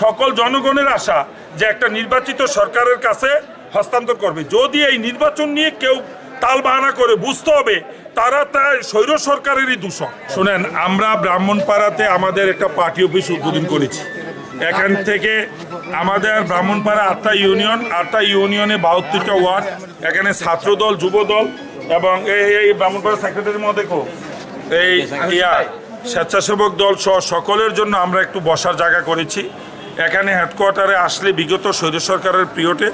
সকল জনগণের আশা যে একটা নির্বাচিত সরকারের কাছে হস্তান্তর করবে। যদি এই নির্বাচন নিয়ে কেউ তাল বাহানা করে বুঝতে হবে, তারা তার স্বৈর সরকারেরই দূষণ শোনেন, আমরা ব্রাহ্মণপাড়াতে আমাদের একটা পার্টি অফিস উদ্বোধন করেছি। এখান থেকে আমাদের ব্রাহ্মণপাড়া আটটা ইউনিয়ন, আটটা ইউনিয়নে বাহাত্তরটা ওয়ার্ড, এখানে ছাত্রদল, যুবদল এবং এই ব্রাহ্মণপাড়া সেক্রেটারির মধ্যে দেখো এই স্বেচ্ছাসেবক দল সহ সকলের জন্য আমরা একটু বসার জায়গা করেছি। এখানে হেডকোয়ার্টারে আসলে বিগত সৈন্য সরকারের পিরিয়ডে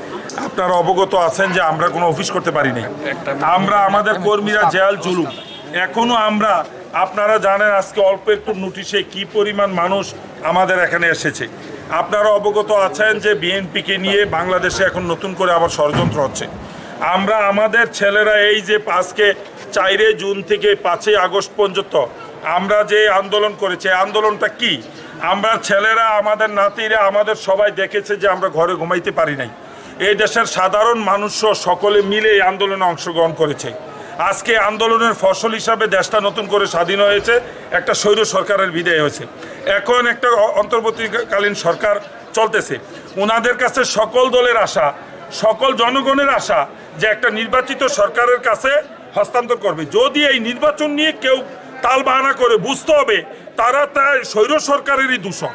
আপনারা অবগত আছেন যে আমরা কোনো অফিস করতে পারি নাই আমরা আমাদের কর্মীরা জেল, জুলুম। এখনও আমরা, আপনারা জানেন আজকে অল্প একটু নোটিশে কি পরিমাণ মানুষ আমাদের এখানে এসেছে। আপনারা অবগত আছেন যে বিএনপিকে নিয়ে বাংলাদেশে এখন নতুন করে আবার ষড়যন্ত্র হচ্ছে। আমরা আমাদের ছেলেরা এই যে আজকে চাইরে জুন থেকে পাঁচই আগস্ট পর্যন্ত আমরা যে আন্দোলন করেছি আন্দোলনটা কি? আমরা ছেলেরা, আমাদের নাতিরা, আমাদের সবাই দেখেছে যে আমরা ঘরে ঘুমাইতে পারি নাই। এই দেশের সাধারণ মানুষও সকলে মিলে এই আন্দোলনে অংশগ্রহণ করেছে। আজকে আন্দোলনের ফসল হিসাবে দেশটা নতুন করে স্বাধীন হয়েছে, একটা স্বৈর সরকারের বিদায় হয়েছে। এখন একটা অন্তর্বর্তীকালীন সরকার চলতেছে। ওনাদের কাছে সকল দলের আশা, সকল জনগণের আশা যে একটা নির্বাচিত সরকারের কাছে হস্তান্তর করবে। যদি এই নির্বাচন নিয়ে কেউ তাল বাহানা করে বুঝতে হবে, তারা তার স্বৈর সরকারেরই দূষণ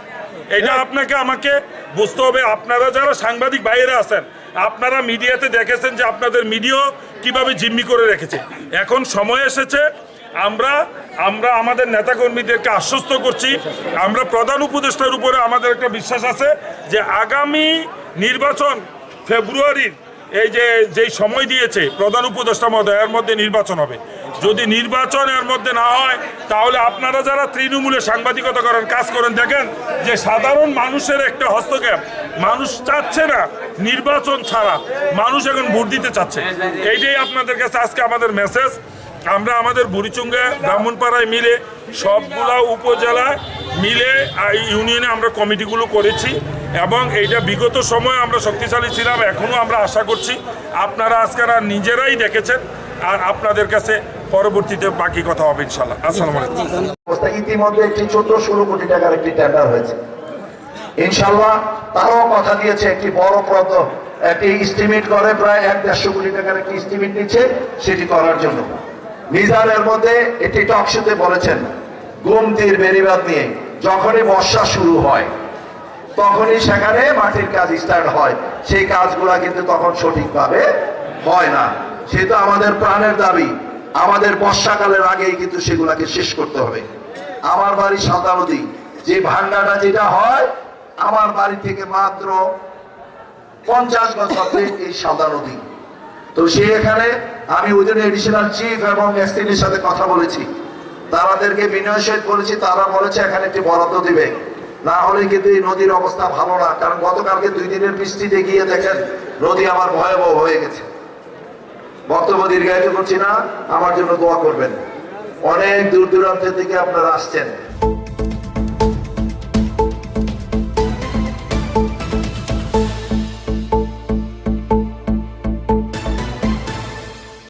এটা আপনাকে আমাকে বুঝতে হবে। আপনারা যারা সাংবাদিক বাইরে আছেন, আপনারা মিডিয়াতে দেখেছেন যে আপনাদের মিডিয়া কীভাবে জিম্মি করে রেখেছে। এখন সময় এসেছে, আমরা আমরা আমাদের নেতাকর্মীদেরকে আশ্বস্ত করছি। আমরা প্রধান উপদেষ্টার উপরে আমাদের একটা বিশ্বাস আছে যে আগামী নির্বাচন ফেব্রুয়ারির, এই যে, যেই সময় দিয়েছে প্রধান উপদেষ্টা মহোদয়, এর মধ্যে নির্বাচন হবে। যদি নির্বাচন এর মধ্যে না হয়, তাহলে আপনারা যারা তৃণমূলে সাংবাদিকতা করেন কাজ করেন, দেখেন যে সাধারণ মানুষের একটা হস্তক্ষেপ। মানুষ চাচ্ছে না নির্বাচন ছাড়া। মানুষ এখন ভোট দিতে চাচ্ছে। এইটাই আপনাদের কাছে আজকে আমাদের মেসেজ আমরা আমাদের বুড়িচুঙ্গে, ব্রাহ্মণপাড়ায় মিলে সবগুলা উপজেলা মিলে ইউনিয়নে আমরা কমিটিগুলো করেছি এবং এইটা বিগত সময়ে আমরা শক্তিশালী ছিলাম এখনও আমরা আশা করছি আপনারা আজকেরা নিজেরাই দেখেছেন। আর আপনাদের কাছে পরবর্তীতে বাকি কথা হবে ইনশাল্লাহ আসসালামু আলাইকুম। ইতিমধ্যে একটি ছোট ষোলো কোটি টাকার একটি টেন্ডার হয়েছে। ইনশাল্লাহ তারাও কথা দিয়েছে একটি বড় প্রদ একটি ইস্টিমেট করে প্রায় এক দেড়শো কোটি টাকার একটি ইস্টিমেট নিচ্ছে সেটি করার জন্য। মিজানের মধ্যে একটি টকশোতে বলেছেন গুমতির বেরিবাদ নিয়ে যখনই বর্ষা শুরু হয়, তখনই সেখানে মাটির কাজ স্টার্ট হয়। সেই কাজগুলা কিন্তু তখন সঠিকভাবে হয় না। সেটা আমাদের প্রাণের দাবি আমাদের বর্ষাকালের আগেই কিন্তু সেগুলাকে শেষ করতে হবে। আমার বাড়ি সাদা নদী। যে ভাঙ্গাটা যেটা হয়, আমার বাড়ি থেকে মাত্র পঞ্চাশ বছর এই সাদা নদী। তো সে এখানে আমি ওদের এডিশনাল চিফ এবং এসটির সাথে কথা বলেছি। তারাদেরকে বিনয় সহিত বলেছি, তারা বলেছে এখানে একটি বরাদ্দ দিবে। না হলে কিন্তু এই নদীর অবস্থা ভালো না। কারণ গতকালকে দুই দিনের বৃষ্টিতে গিয়ে দেখেন, নদী আমার ভয়াবহ হয়ে গেছে। বক্তব্য দীর্ঘায়িত করছি না আমার জন্য দোয়া করবেন। অনেক দূর দূরান্ত থেকে আপনারা আসছেন।